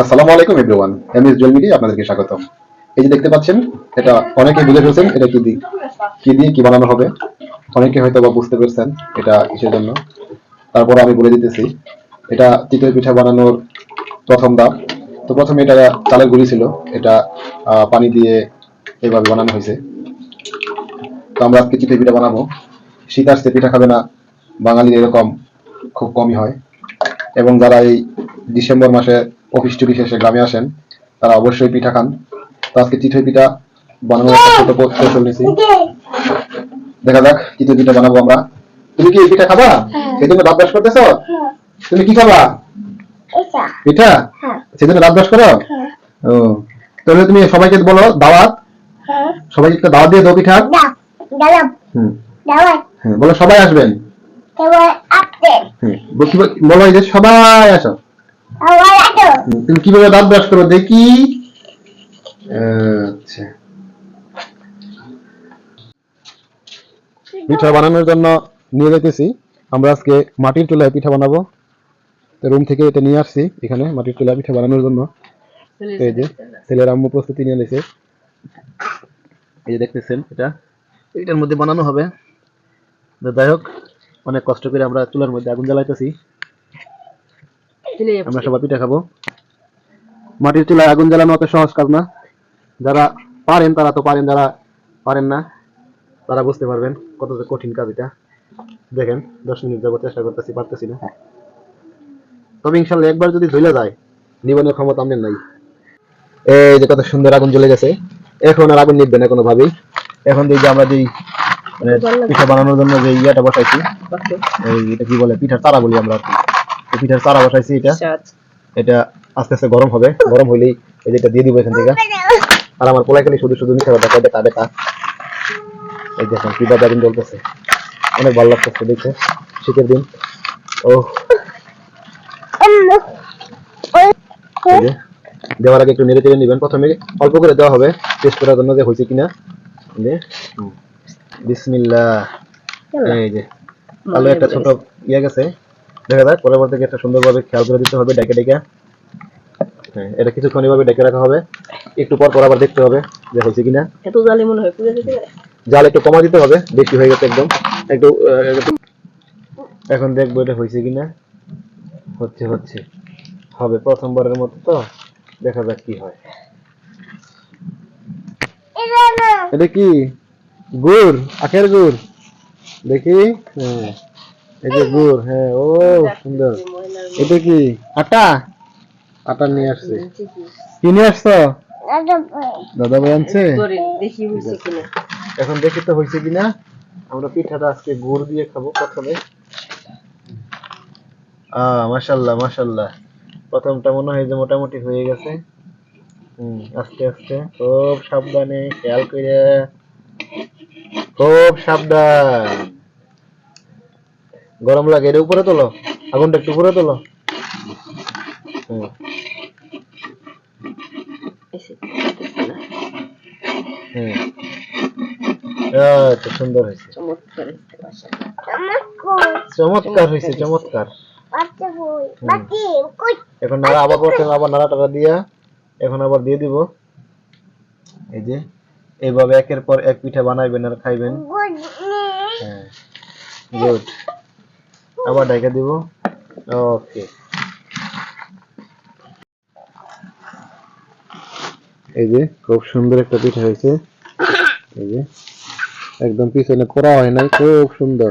আসসালামু আলাইকুম everyone MS Jewel media, আপনাদেরকে স্বাগতম। এই যে দেখতে পাচ্ছেন, এটা অনেকে বুঝে ফেলছেন, এটা কি দিয়ে কি দিয়ে কি বানানো হবে। অনেকে হয়তো বা বুঝতে পেরেছেন এটা কিসের জন্য। তারপর আমি বলে দিতেছি, এটা চিতই পিঠা বানানোর প্রথম ধাপ। তো প্রথমে এটা চালের গুঁড়ি ছিল, এটা পানি দিয়ে এইভাবে বানানো হয়েছে। তো আমরা আজকে চিতই পিঠা বানাবো। শীত আসছে, পিঠা খাবে না। বাঙালির এরকম খুব কমই হয়। এবং যারা এই ডিসেম্বর মাসে অফিস টফিস শেষে গ্রামে আসেন তারা অবশ্যই পিঠা খান। তো আজকে চিতই পিঠা বানানোর একটা ছোট কৌশল নিয়েছি দেখা যাক চিতই পিঠা বানাবো আমরা। তুমি কি এই পিঠা খাবা? সেই জন্য ব্রাশ করতেছো? তুমি কি খাবা? পিঠা? হ্যাঁ। সেই জন্য ব্রাশ করো? হ্যাঁ। ও তাহলে তুমি সবাইকে বলো দাওয়াত? হ্যাঁ। সবাইকে একটা দাওয়াত দিয়ে দাও পিঠা। হুম। হ্যাঁ বলো সবাই আসবেন। বল- যে সবাই আসো। হুম, তুমি কীভাবে দাঁত ব্রাশ করো? দেখি। আচ্ছা। পিঠা বানানোর জন্য নিয়ে যেতেছি আমরা আজকে মাটির চুলায় পিঠা বানাবো। রুম থেকে এটা নিয়ে আসছি এখানে মাটির চুলায় পিঠা বানানোর জন্য। এই যে ছেলের আম্মু প্রস্তুতি নিয়ে নিয়েছে এই যে দেখতেছেন এটা। এটার মধ্যে বানানো হবে। যাই হোক অনেক কষ্ট করে আমরা চুলার মধ্যে আগুন জ্বালাইতেছি। আমরা সবাই পিঠা খাব। মাটির চুলায় আগুন জ্বালানো অত সহজ কাজ না। যারা পারেন তারা তো পারেন যারা পারেন না তারা বুঝতে পারবেন কত যে কঠিন কাজ এটা। দেখেন দশ মিনিট যাব চেষ্টা করতেছি পারতেছি না। তবে ইনশাল্লাহ একবার যদি ঝুলে যায় নিবনের ক্ষমতা আমাদের নাই। এই যে কত সুন্দর আগুন জ্বলে গেছে। এখন আর আগুন নিববে না কোনো ভাবেই এখন যে আমরা যেই মানে পিঠা বানানোর জন্য যে ইয়াটা বসাইছি এই এটা কি বলে? পিঠার তারা বলি আমরা আর কি। পিঠার তারা বসাইছি এটা। এটা আস্তে আস্তে গরম হবে। গরম হইলেই এই যেটা দিয়ে দিব এখান থেকে। আর আমার পোলাই খালি শুধু শুধু মিঠা দেখা দেখা দেখা এই দেখুন কি দিন চলতেছে অনেক ভালো লাগতেছে দেখছে শীতের দিন। ও দেওয়ার আগে একটু নেড়ে চেড়ে নেবেন। প্রথমে অল্প করে দেওয়া হবে। টেস্ট করার জন্য যে হয়েছে কিনা। বিসমিল্লাহ। এই যে। আলু একটা ছোট ইয়ে গেছে। দেখা যাক পরবর্তী একটা সুন্দরভাবে খেয়াল করে দিতে হবে ডেকে ডেকে। হ্যাঁ এটা কিছুক্ষণ এভাবে ডেকে রাখা হবে। একটু পর পর আবার দেখতে হবে যে হয়েছে কিনা। এত জালি মনে হয় পুজো দিতে পারে। জাল একটু কমা দিতে হবে বেশি হয়ে গেছে একদম। একটু একটু- এখন দেখব এটা হয়েছে কিনা। হচ্ছে হচ্ছে। হবে প্রথমবারের মতো তো দেখা যাক কি হয়। এটা কি? গুড় আখের গুড়। দেখি। হ্যাঁ। এই যে গুড় হ্যাঁ ও সুন্দর। এটা কি? আটা? আটা নিয়ে আসছে। কি নিয়ে আসছো? দাদা ভাই আনছে? এখন দেখি তো হয়েছে কিনা। আমরা পিঠাটা আজকে গুড় দিয়ে খাব প্রথমে। আহ মাশাল্লাহ মাশাল্লাহ। প্রথমটা মনে হয় যে মোটামুটি হয়ে গেছে। হুম আস্তে আস্তে। খুব সাবধানে খেয়াল করে খুব সাবধান। গরম লাগে এটা উপরে তোলো। আগুনটা একটু উপরে তোলো। না। হুম আচ্ছা সুন্দর হয়েছে। চমৎকার হয়েছে চমৎকার। এখন নাড়া আবার প্রথমে আবার নাড়া টাড়া দিয়া। এখন আবার দিয়ে দিব। এই যে এইভাবে একের পর এক পিঠা বানাইবেন আর খাইবেন। হ্যাঁ। গুড। আবার ঢেকে দিব। ওকে। এই যে, খুব সুন্দর একটা পিঠা হয়েছে। এই যে, একদম পিছনে করা হয় নাই, খুব সুন্দর।